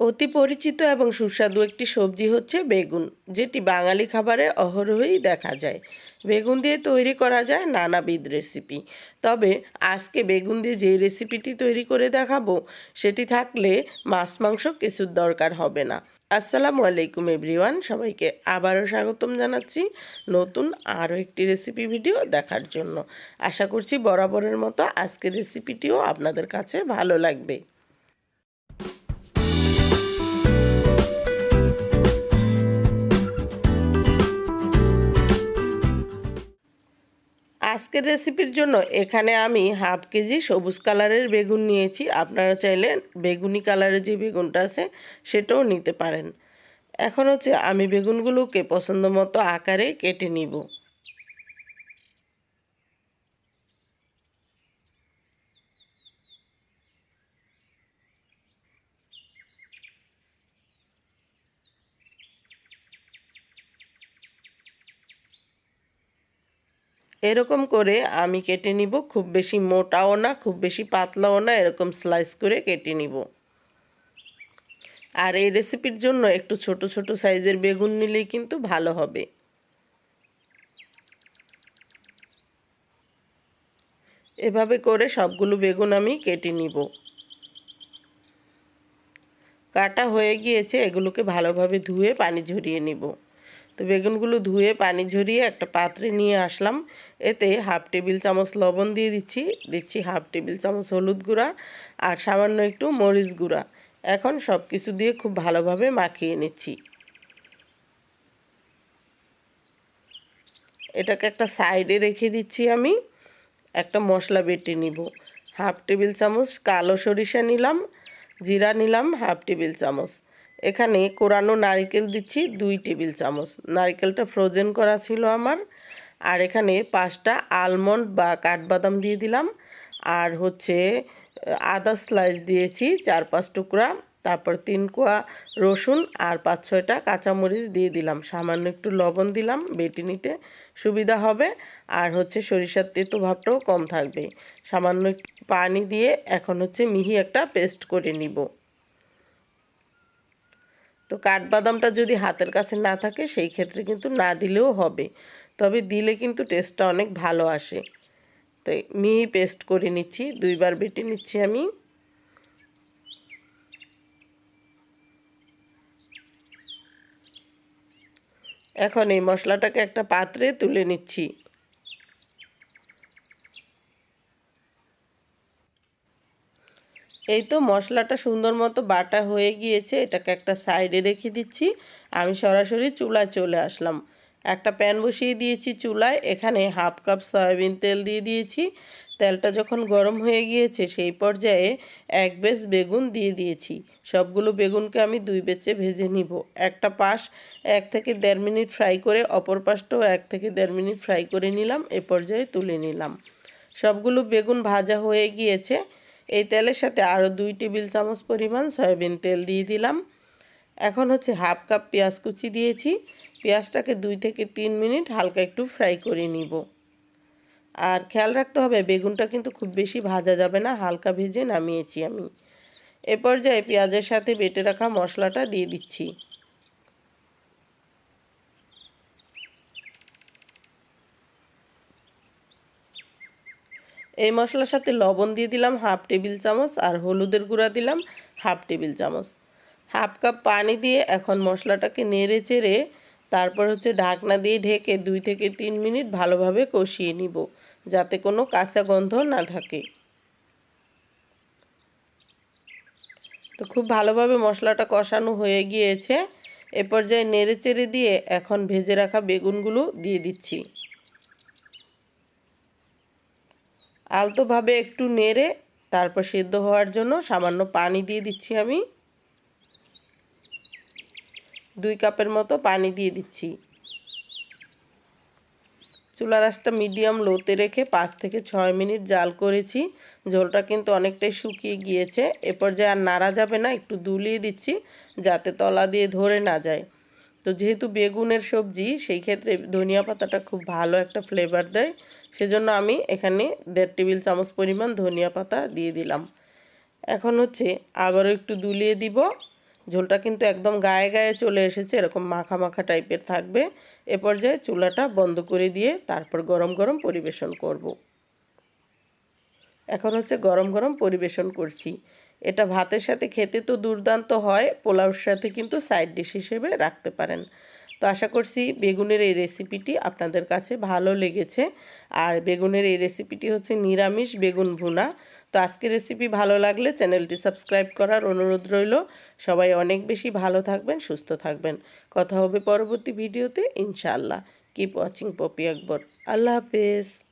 অতি পরিচিত এবং সুস্বাদু একটি সবজি হচ্ছে বেগুন, যেটি বাঙালি খাবারে অহরহই দেখা যায়। বেগুন দিয়ে তৈরি করা যায় নানাবিধ রেসিপি। তবে আজকে বেগুন দিয়ে যে রেসিপিটি তৈরি করে দেখাবো, সেটি থাকলে মাছ, মাংস কিছুর দরকার হবে না। আসসালামু আলাইকুম এভরিওয়ান, সবাইকে আবারও স্বাগতম জানাচ্ছি নতুন আরও একটি রেসিপি ভিডিও দেখার জন্য। আশা করছি বরাবরের মতো আজকের রেসিপিটিও আপনাদের কাছে ভালো লাগবে। আজকের রেসিপির জন্য এখানে আমি হাফ কেজি সবুজ কালারের বেগুন নিয়েছি। আপনারা চাইলে বেগুনি কালারের যে বেগুনটা আছে, সেটাও নিতে পারেন। এখন হচ্ছে আমি বেগুনগুলোকে পছন্দ মতো আকারে কেটে নিব। এরকম করে আমি কেটে নিব, খুব বেশি মোটাও না, খুব বেশি পাতলাও না, এরকম স্লাইস করে কেটে নিব। আর এই রেসিপির জন্য একটু ছোট ছোট সাইজের বেগুন নিলেই কিন্তু ভালো হবে। এভাবে করে সবগুলো বেগুন আমি কেটে নিব। কাটা হয়ে গিয়েছে, এগুলোকে ভালোভাবে ধুয়ে পানি ঝরিয়ে নিব। তো বেগুনগুলো ধুয়ে পানি ঝরিয়ে একটা পাত্রে নিয়ে আসলাম। এতে হাফ টেবিল চামচ লবণ দিয়ে দিচ্ছি। দিচ্ছি হাফ টেবিল চামচ হলুদ গুঁড়া আর সামান্য একটু মরিচ গুঁড়া। এখন সব কিছু দিয়ে খুব ভালোভাবে মাখিয়ে নিচ্ছি। এটাকে একটা সাইডে রেখে দিচ্ছি আমি। একটা মশলা বেটে নিব। হাফ টেবিল চামচ কালো সরিষা নিলাম, জিরা নিলাম, হাফ টেবিল চামচ। এখানে কোরানো নারিকেল দিচ্ছি দুই টেবিল চামচ। নারিকেলটা ফ্রোজেন করা ছিল আমার। আর এখানে পাঁচটা আলমন্ড বা কাঠবাদাম দিয়ে দিলাম। আর হচ্ছে আদা স্লাইস দিয়েছি চার পাঁচ টুকরা। তারপর তিন কোয়া রসুন আর পাঁচ ছয়টা কাঁচামরিচ দিয়ে দিলাম। সামান্য একটু লবণ দিলাম বেটে নিতে সুবিধা হবে। আর হচ্ছে সরিষার তেতো ভাবটাও কম থাকবে। সামান্য পানি দিয়ে এখন হচ্ছে মিহি একটা পেস্ট করে নিব। তো কাঠবাদামটা যদি হাতের কাছে না থাকে, সেই ক্ষেত্রে কিন্তু না দিলেও হবে। তবে দিলে কিন্তু টেস্টটা অনেক ভালো আসে। তো মিহি পেস্ট করে নিচ্ছি, দুইবার বেটে নিচ্ছি আমি। এখন এই মশলাটাকে একটা পাত্রে তুলে নিচ্ছি। এই তো মশলাটা সুন্দর মতো বাটা হয়ে গিয়েছে, এটাকে একটা সাইডে রেখে দিচ্ছি। আমি সরাসরি চুলায় চলে আসলাম। একটা প্যান বসিয়ে দিয়েছি চুলায়, এখানে হাফ কাপ সয়াবিন তেল দিয়ে দিয়েছি। তেলটা যখন গরম হয়ে গিয়েছে, সেই পর্যায়ে এক বেশ বেগুন দিয়ে দিয়েছি। সবগুলো বেগুনকে আমি দুই বেচে ভেজে নিব। একটা পাশ এক থেকে দেড় মিনিট ফ্রাই করে, অপর পাশটাও এক থেকে দেড় মিনিট ফ্রাই করে নিলাম, এ পর্যায়ে তুলে নিলাম। সবগুলো বেগুন ভাজা হয়ে গিয়েছে। এই তেলের সাথে আরও দুই টেবিল চামচ পরিমাণ সয়াবিন তেল দিয়ে দিলাম। এখন হচ্ছে হাফ কাপ পেঁয়াজ কুচি দিয়েছি। পেঁয়াজটাকে দুই থেকে তিন মিনিট হালকা একটু ফ্রাই করে নিব। আর খেয়াল রাখতে হবে, বেগুনটা কিন্তু খুব বেশি ভাজা যাবে না, হালকা ভেজে নামিয়েছি আমি। এ পর্যায়ে পেঁয়াজের সাথে বেটে রাখা মশলাটা দিয়ে দিচ্ছি। এই মশলার সাথে লবণ দিয়ে দিলাম হাফ টেবিল চামচ আর হলুদের গুঁড়া দিলাম হাফ টেবিল চামচ। হাফ কাপ পানি দিয়ে এখন মশলাটাকে নেড়ে চেড়ে তারপর হচ্ছে ঢাকনা দিয়ে ঢেকে দুই থেকে তিন মিনিট ভালোভাবে কষিয়ে নিব যাতে কোনো কাঁচা গন্ধ না থাকে। তো খুব ভালোভাবে মশলাটা কষানো হয়ে গিয়েছে। এ পর্যায়ে নেড়ে চেড়ে দিয়ে এখন ভেজে রাখা বেগুনগুলো দিয়ে দিচ্ছি। আলতোভাবে একটু নেড়ে তারপর সেদ্ধ হওয়ার জন্য সামান্য পানি দিয়ে দিচ্ছি আমি। দুই কাপের মতো পানি দিয়ে দিচ্ছি। চুলা রাসটা মিডিয়াম লোতে রেখে পাঁচ থেকে ছয় মিনিট জাল করেছি। ঝোলটা কিন্তু অনেকটাই শুকিয়ে গিয়েছে। এ পর্যায়ে আর নাড়া যাবে না, একটু দুলিয়ে দিচ্ছি যাতে তলা দিয়ে ধরে না যায়। তো যেহেতু বেগুনের সবজি, সেই ক্ষেত্রে ধনিয়া পাতাটা খুব ভালো একটা ফ্লেভার দেয়। সেজন্য আমি এখানে দেড় টেবিল চামচ পরিমাণ ধনিয়া পাতা দিয়ে দিলাম। এখন হচ্ছে আবারও একটু দুলিয়ে দিব। ঝোলটা কিন্তু একদম গায়ে গায়ে চলে এসেছে, এরকম মাখা মাখা টাইপের থাকবে। এ পর্যায়ে চুলাটা বন্ধ করে দিয়ে তারপর গরম গরম পরিবেশন করব। এখন হচ্ছে গরম গরম পরিবেশন করছি। এটা ভাতের সাথে খেতে তো দুর্দান্ত হয়, পোলাওর সাথে কিন্তু সাইড ডিশ হিসেবে রাখতে পারেন। তো আশা করছি বেগুনের এই রেসিপিটি আপনাদের কাছে ভালো লেগেছে। আর বেগুনের এই রেসিপিটি হচ্ছে নিরামিষ বেগুন ভুনা। তো আজকের রেসিপি ভালো লাগলে চ্যানেলটি সাবস্ক্রাইব করার অনুরোধ রইল। সবাই অনেক বেশি ভালো থাকবেন, সুস্থ থাকবেন। কথা হবে পরবর্তী ভিডিওতে ইনশাআল্লাহ। কিপ ওয়াচিং পপি আকবর আল্লাহ হাফেজ।